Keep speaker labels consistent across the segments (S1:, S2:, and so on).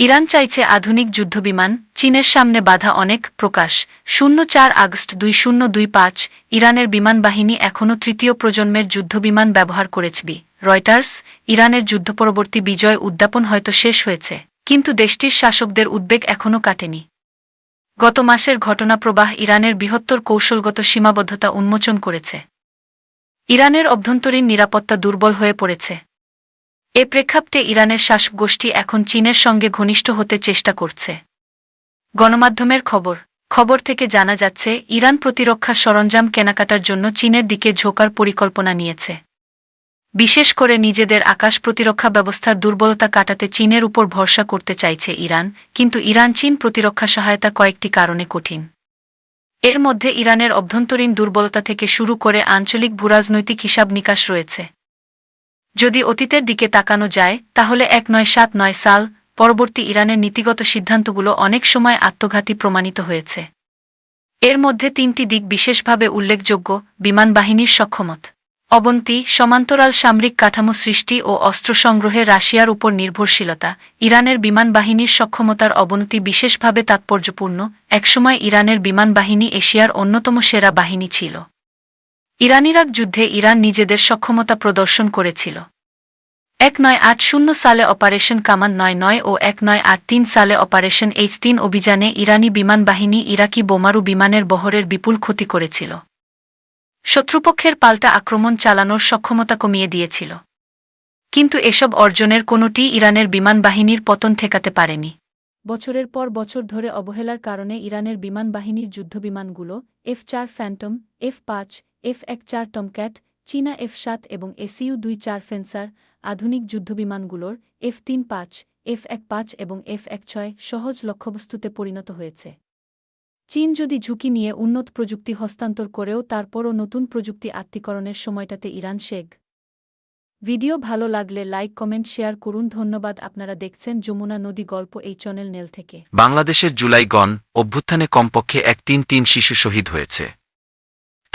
S1: Iran চাইছে আধুনিক যুদ্ধবিমান, চীনের সামনে বাধা অনেক, প্রকাশ। শূন্য চার আগস্ট দুই শূন্য দুই পাঁচ, ইরানের বিমান বাহিনী এখনও তৃতীয় প্রজন্মের যুদ্ধবিমান ব্যবহার করেছবি রয়টার্স, ইরানের যুদ্ধপরবর্তী বিজয় উদ্যাপন হয়তো শেষ হয়েছে, কিন্তু দেশটির শাসকদের উদ্বেগ এখনও কাটেনি। গত মাসের ঘটনাপ্রবাহ ইরানের বৃহত্তর কৌশলগত সীমাবদ্ধতা উন্মোচন করেছে। ইরানের অভ্যন্তরীণ নিরাপত্তা দুর্বল হয়ে পড়েছে। এ প্রেক্ষাপটে ইরানের শাসক গোষ্ঠী এখন চীনের সঙ্গে ঘনিষ্ঠ হতে চেষ্টা করছে। গণমাধ্যমের খবর। খবর থেকে জানা যাচ্ছে, ইরান প্রতিরক্ষা সরঞ্জাম কেনাকাটার জন্য চীনের দিকে ঝোকার পরিকল্পনা নিয়েছে। বিশেষ করে নিজেদের আকাশ প্রতিরক্ষা ব্যবস্থার দুর্বলতা কাটাতে চীনের উপর ভরসা করতে চাইছে ইরান, কিন্তু ইরান চীন প্রতিরক্ষা সহায়তা কয়েকটি কারণে কঠিন। এর মধ্যে ইরানের অভ্যন্তরীণ দুর্বলতা থেকে শুরু করে আঞ্চলিক ভূরাজনৈতিক হিসাব নিকাশ রয়েছে। যদি অতীতের দিকে তাকানো যায়, তাহলে এক নয় সাত নয় সাল পরবর্তী ইরানের নীতিগত সিদ্ধান্তগুলো অনেক সময় আত্মঘাতী প্রমাণিত হয়েছে। এর মধ্যে তিনটি দিক বিশেষভাবে উল্লেখযোগ্য, বিমান বাহিনীর সক্ষমত। অবন্তি, সমান্তরাল সামরিক কাঠামো সৃষ্টি ও অস্ত্র সংগ্রহে রাশিয়ার উপর নির্ভরশীলতা, ইরানের বিমান বাহিনীর সক্ষমতার অবনতি বিশেষভাবে তাৎপর্যপূর্ণ, একসময় ইরানের বিমান বাহিনী এশিয়ার অন্যতম সেরা বাহিনী ছিল। ইরান ইরাক যুদ্ধে ইরান নিজেদের সক্ষমতা প্রদর্শন করেছিল। এক নয় আট শূন্য সালে অপারেশন কামান নয় নয় ও এক নয় আট তিন সালে অপারেশন এইচ তিন অভিযানে ইরানি বিমান বাহিনী ইরাকি বোমারু বিমানের বহরের বিপুল ক্ষতি করেছিল। শত্রুপক্ষের পাল্টা আক্রমণ চালানোর সক্ষমতা কমিয়ে দিয়েছিল। কিন্তু এসব অর্জনের কোনোটি ইরানের বিমান বাহিনীর পতন ঠেকাতে পারেনি। বছরের পর বছর ধরে অবহেলার কারণে ইরানের বিমান বাহিনীর যুদ্ধবিমানগুলো এফ চার ফ্যান্টম, এফ পাঁচ এফ এক চার টমক্যাট, চীনা এফ সাত এবং এসইউ দুই চার ফেন্সার আধুনিক যুদ্ধবিমানগুলোর এফ তিন পাঁচ, এফ এক পাঁচ এবং এফ এক ছয় সহজ লক্ষ্যবস্তুতে পরিণত হয়েছে। চীন যদি ঝুঁকি নিয়ে উন্নত প্রযুক্তি হস্তান্তর করেও তারপরও নতুন প্রযুক্তি আত্মীকরণের সময়টাতে ইরান শেখ। ভিডিও ভালো লাগলে লাইক, কমেন্ট, শেয়ার করুন। ধন্যবাদ, আপনারা দেখছেন যমুনা নদী গল্প এই চ্যানেল নেল থেকে।
S2: বাংলাদেশের জুলাই গণ অভ্যুত্থানে কমপক্ষে এক তিন তিন শিশু শহীদ হয়েছে।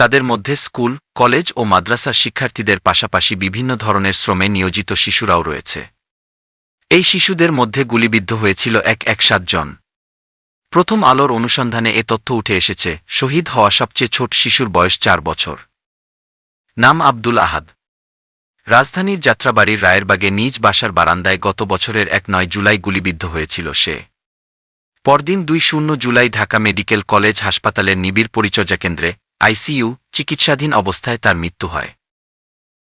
S2: তাদের মধ্যে স্কুল, কলেজ ও মাদ্রাসার শিক্ষার্থীদের পাশাপাশি বিভিন্ন ধরনের শ্রমে নিয়োজিত শিশুরাও রয়েছে। এই শিশুদের মধ্যে গুলিবিদ্ধ হয়েছিল এক এক সাতজন প্রথম আলোর অনুসন্ধানে এ তথ্য উঠে এসেছে, শহীদ হওয়া সবচেয়ে ছোট শিশুর বয়স চার বছর। নাম আব্দুল আহাদ। রাজধানীর যাত্রাবাড়ির রায়েরবাগে নিজ বাসার বারান্দায় গত বছরের এক নয় জুলাই গুলিবিদ্ধ হয়েছিল সে। পরদিন দুই শূন্য জুলাই ঢাকা মেডিকেল কলেজ হাসপাতালের নিবিড় পরিচর্যা কেন্দ্রে আইসিইউ চিকিৎসাধীন অবস্থায় তার মৃত্যু হয়।